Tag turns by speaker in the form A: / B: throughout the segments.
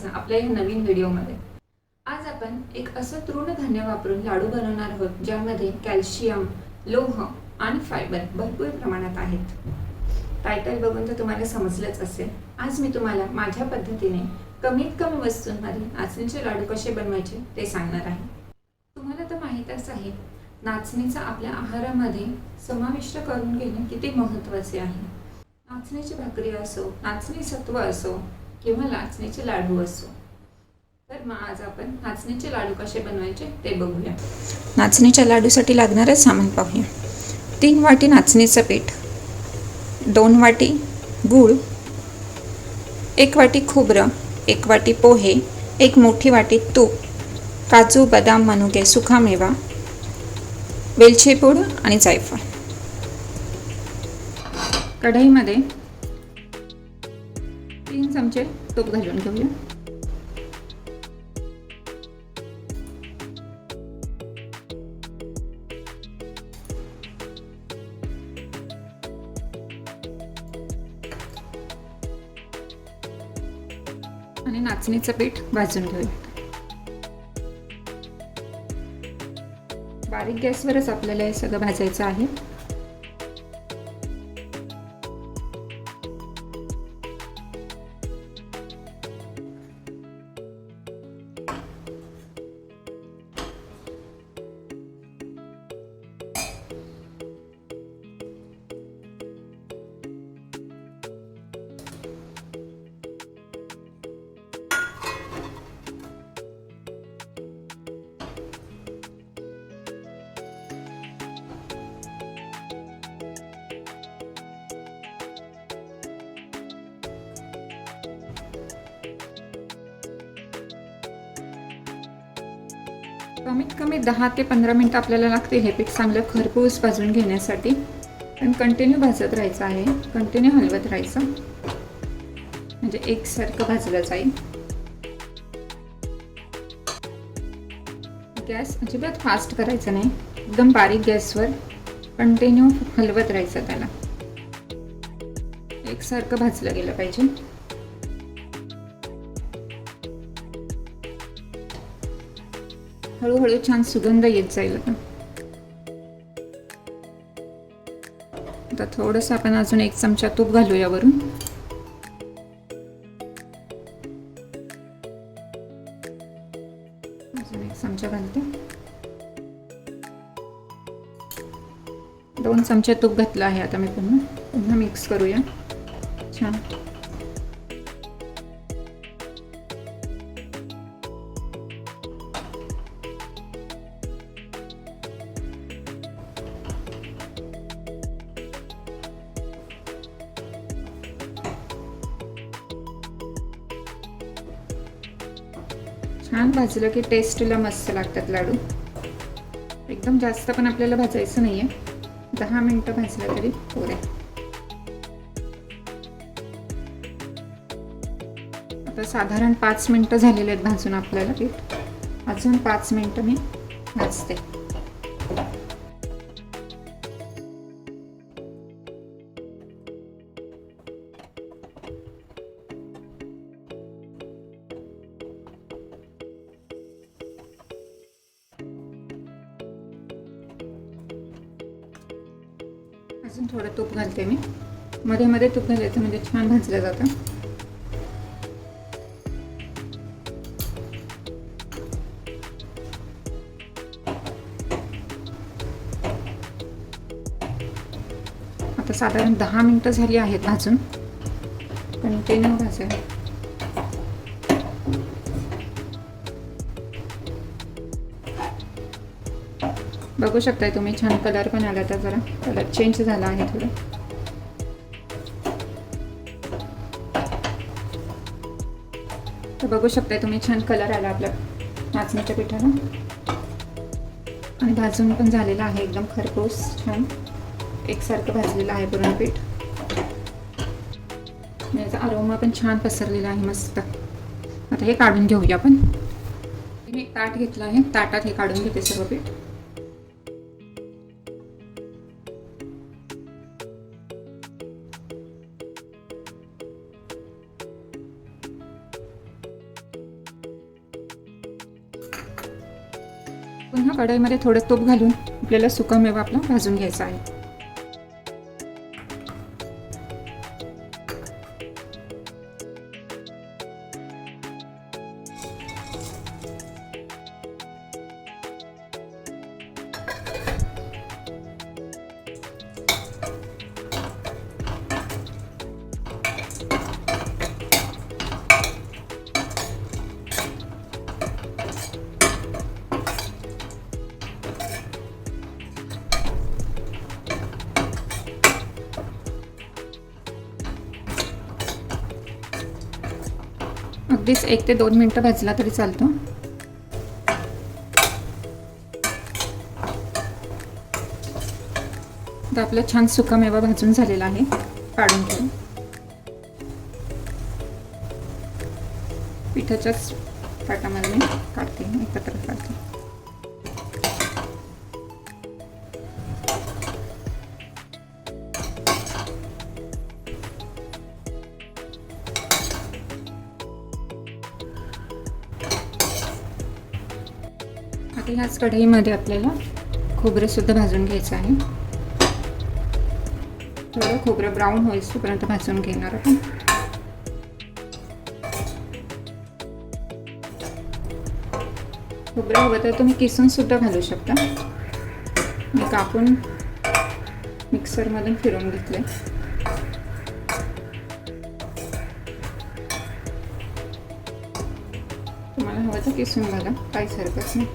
A: तुमच्या आपल्या या नवीन व्हिडिओमध्ये. आज आपण एक असं तृणधान्य वापरून लाडू बनवणार आहोत ज्यामध्ये कॅल्शियम लोह आणि फायबर भरपूर प्रमाणात आहेत. टायटल बघून तर तुम्हाला समजलंच असेल. आज मी तुम्हाला माझ्या पद्धतीने कमीत कमी वस्तूंमध्ये नाचणीचे लाडू कसे बनवायचे ते सांगणार आहे. तुम्हाला तर माहीतच आहे नाचणीचा आपल्या आहारामध्ये समाविष्ट करून घेणे किती महत्त्वाचे आहे. नाचणीची भाकरी असो नाचणी सत्व असो किंवा नाचणीचे लाडू असो. तर मग आज आपण नाचणीचे लाडू कसे बनवायचे ते बघूया.
B: नाचणीच्या लाडूसाठी लागणारं सामान पाहूया. तीन वाटी नाचणीचं पीठ दोन वाटी गूळ एक वाटी खोबरं एक वाटी पोहे एक मोठी वाटी तूप काजू बदाम मनुके सुखामेवा वेलची पूड आणि जायफळ.
A: कढईमध्ये तीन चमचे तूप घालून घेऊया आणि नाचणीचं पीठ भाजून घेऊया. बारीक गॅसवरच आपल्याला हे सगळं भाजायचं आहे. कमीत कमी दहा ते पंधरा मिनटं आपल्याला लागते हे पीठ चांगलं खरपूस भाजून घेण्यासाठी. पण कंटिन्यू भाजत राहायचं आहे. कंटिन्यू हलवत राहायचं. म्हणजे एकसारखं भाजलं जाईल. गॅस अजिबात फास्ट करायचं नाही. एकदम बारीक गॅसवर कंटिन्यू हलवत राहायचं त्याला. एकसारखं भाजलं गेलं पाहिजे. हळूहळू छान सुगंध येत जाईल आता. आता थोडंसं आपण अजून एक चमचा तूप घालूया वरून. अजून एक चमचा घालते. दोन चमचे तूप घातलं आहे आता मी पुन्हा पुन्हा मिक्स करूया. छान भाजलं की टेस्टला मस्त लागतात लाडू. एकदम जास्त पण आपल्याला भाजायचं नाही आहे दहा मिनटं भाजलं तरी पुरे आता साधारण पाच मिनटं झालेले आहेत भाजून आपल्याला. पीठ अजून पाच मिनटं मी भाजते. अजून थोडं तूप घालते मी. मध्ये मध्ये तूप घालायचं म्हणजे छान भाजलं जातं. आता साधारण दहा मिनटं झाली आहेत भाजून. पण ते नाही भाजायला बघू शकताय तुम्ही छान कलर पण आला तर जरा. कलर चेंज झाला आहे थोडं. तर बघू शकताय तुम्ही छान कलर आला आपल्या नाचण्याच्या पिठाला. आणि भाजून पण झालेलं आहे एकदम खरपूस छान. एकसारखं भाजलेलं आहे पूर्ण पीठ. याचा अरोमा पण छान पसरलेला आहे मस्त. आता हे काढून घेऊया आपण. मी एक ताट घेतलं आहे ताटात हे काढून घेते सर्व पीठ.
B: कढईमध्ये थोडं तूप घालून आपल्याला सुकामेवा आपला भाजून घ्यायचा आहे. अगदीच एक ते दोन मिनटं भाजला तरी चालतो. तर आपला छान सुकामेवा भाजून झालेला आहे काढून घेऊ. पिठाच्याच ताटामध्ये मी काढते एकत्र काढते. याच कढईमध्ये आपल्याला खोबरंसुद्धा भाजून घ्यायचं आहे. थोडं खोबरं ब्राऊन होईल तोपर्यंत भाजून घेणार आपण खोबरं हवं तर तुम्ही किसूनसुद्धा घालू शकता. मी कापून मिक्सरमधून फिरवून घेतले तुम्हाला हवं तर किसून घाला. काहीच हरकत नाही.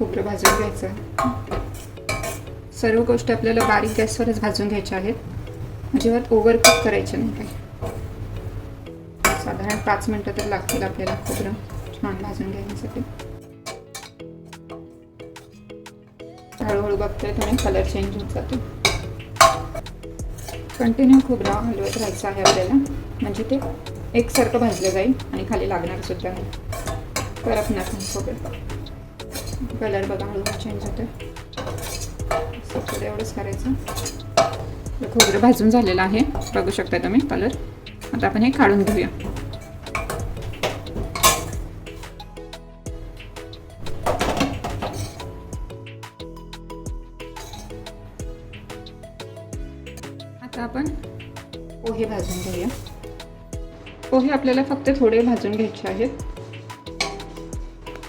B: खोबरं भाजून घ्यायचं. सर्व गोष्टी आपल्याला बारीक गॅसवरच भाजून घ्यायच्या आहेत. अजिबात ओव्हर कुक करायचे नाही काही. साधारण पाच मिनटं तर लागतील आपल्याला खोबरं छान भाजून घेण्यासाठी. हळूहळू बघतोय त्याने कलर चेंज होत जातो. कंटिन्यू खोबरा हलवत राहायचं आहे आपल्याला. म्हणजे ते एकसारखं भाजलं जाईल आणि खाली लागणार सुद्धा नाही. करपणार नाही खोबरं. कलर बघा हळूहळू चेंज होतो थोडं एवढंच करायचं. खोबरं भाजून झालेलं आहे. बघू शकता तुम्ही कलर आता आपण हे काढून घेऊया. आता आपण पोहे भाजून घेऊया. पोहे आपल्याला फक्त थोडे भाजून घ्यायचे आहेत.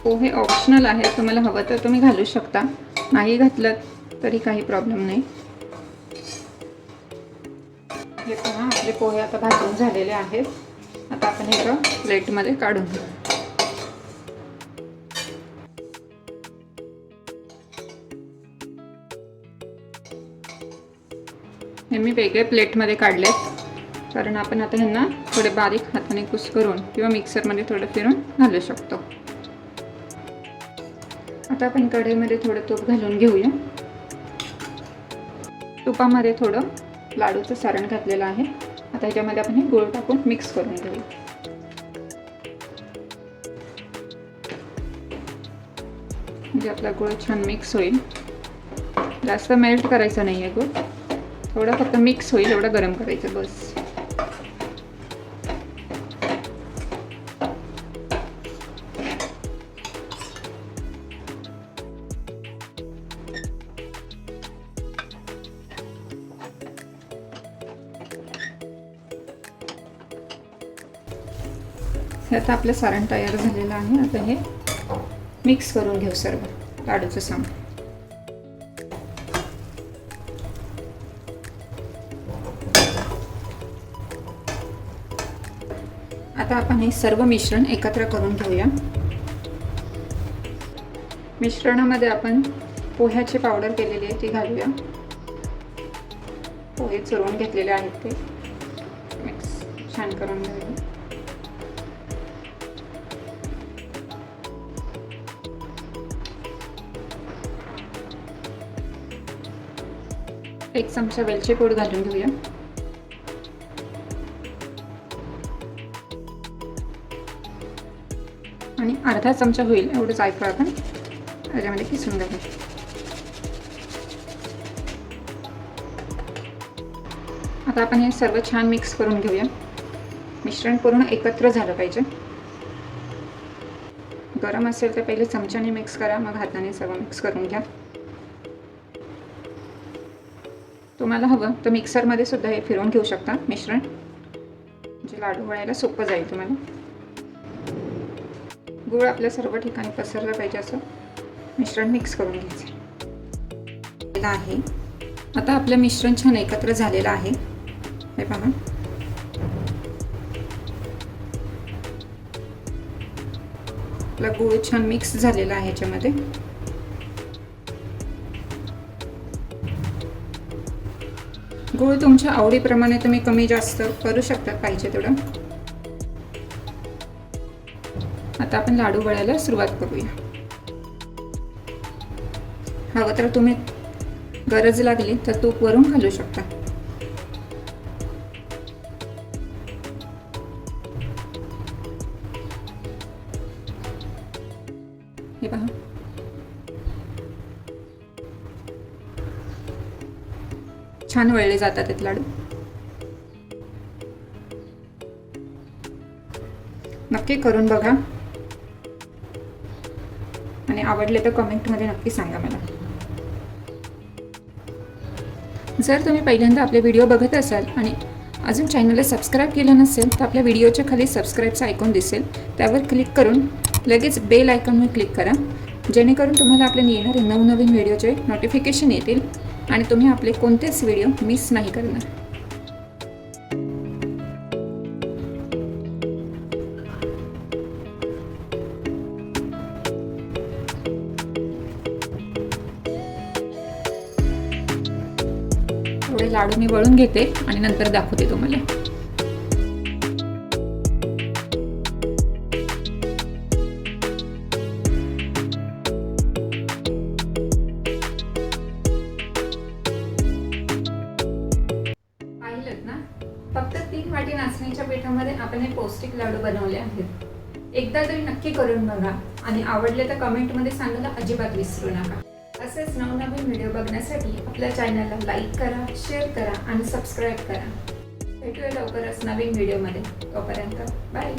B: हो, पोहे ऑप्शनल आहे. तुम्हाला हवं तर तुम्ही घालू शकता. नाही घातलं तरी काही प्रॉब्लेम नाही. हे पहा आपले पोहे आता भाजून झालेले आहेत. आता आपण हे प्लेटमध्ये काढून घेऊ. हे मी वेगळे प्लेटमध्ये काढलेत कारण आपण आता ह्यांना थोडे बारीक हाताने कुस करून किंवा मिक्सरमध्ये थोडं फिरून घालू शकतो. आता आपण कढईमध्ये थोडं तूप घालून घेऊया. तुपामध्ये थोडं लाडूचं सारण घातलेलं आहे. आता ह्याच्यामध्ये आपण हे गोळ टाकून मिक्स करून घेऊ म्हणजे आपला गुळ छान मिक्स होईल. जास्त मेल्ट करायचा नाही आहे गुळ थोडं फक्त मिक्स होईल एवढं गरम करायचं बस. हे आता आपलं सारण तयार झालेलं आहे. आता हे मिक्स करून घेऊ सर्व लाडूचं सामान. आता आपण हे सर्व मिश्रण एकत्र करून घेऊया. मिश्रणामध्ये आपण पोह्याची पावडर केलेली आहे ती घालूया. पोहे चुरवून घेतलेले आहेत ते. मिक्स छान करून घेऊया एक चमचा वेलची पूड घालून घेऊया. आणि अर्धा चमचा होईल एवढं जायफळ आपण त्याच्यामध्ये किसून घालू आता आपण हे सर्व छान मिक्स करून घेऊया. मिश्रण पूर्ण एकत्र झालं पाहिजे. गरम असेल तर पहिले चमच्याने मिक्स करा मग हाताने सर्व मिक्स करून घ्या. तुम्हाला हवं. तर मिक्सरमध्ये सुद्धा हे फिरवून घेऊ शकता. मिश्रण. म्हणजे लाडू वळायला सोपं जाईल तुम्हाला. गूळ आपल्या सर्व ठिकाणी पसरलं पाहिजे असं मिश्रण मिक्स करून घ्यायचं. आहे. आता आपलं मिश्रण छान एकत्र झालेलं आहे. हे पहा. आपला गूळ छान मिक्स झालेला आहे याच्यामध्ये. गूळ तुमच्या आवडीप्रमाणे तुम्ही कमी जास्त करू शकता पाहिजे तेवढं. आता आपण लाडू वळायला सुरुवात करूया. हवं तर तुम्ही गरज लागली तर तूप वरून घालू शकता. छान वळले जातात आहेत लाडू. नक्की करून बघा. आणि आवडले तर कमेंटमध्ये नक्की सांगा मला. जर तुम्ही पहिल्यांदा आपले व्हिडिओ बघत असाल आणि अजून चॅनलला सबस्क्राईब केलं नसेल तर आपल्या व्हिडिओच्या खाली सबस्क्राईबचं आयकॉन दिसेल. त्यावर क्लिक करून लगेच बेल आयकॉनवर क्लिक करा. जेणेकरून तुम्हाला आपले येणारे नवनवीन व्हिडिओचे नोटिफिकेशन येतील. आणि तुम्ही आपले कोणतेच व्हिडिओ मिस नाही करणार. थोडे लाडू मी वळून घेते आणि नंतर दाखवते तुम्हाला. फक्त नाचणीच्या पिठामध्ये आपण हे पौष्टिक लाडू बनवले आहेत. एकदा तरी नक्की करून बघा आणि आवडले तर कमेंटमध्ये सांगायला अजिबात विसरू नका. असेच नवनवीन व्हिडिओ बघण्यासाठी आपल्या चॅनलला लाईक करा शेअर करा आणि सबस्क्राईब करा. भेटूया लवकरच नवीन व्हिडिओमध्ये. तोपर्यंत बाय.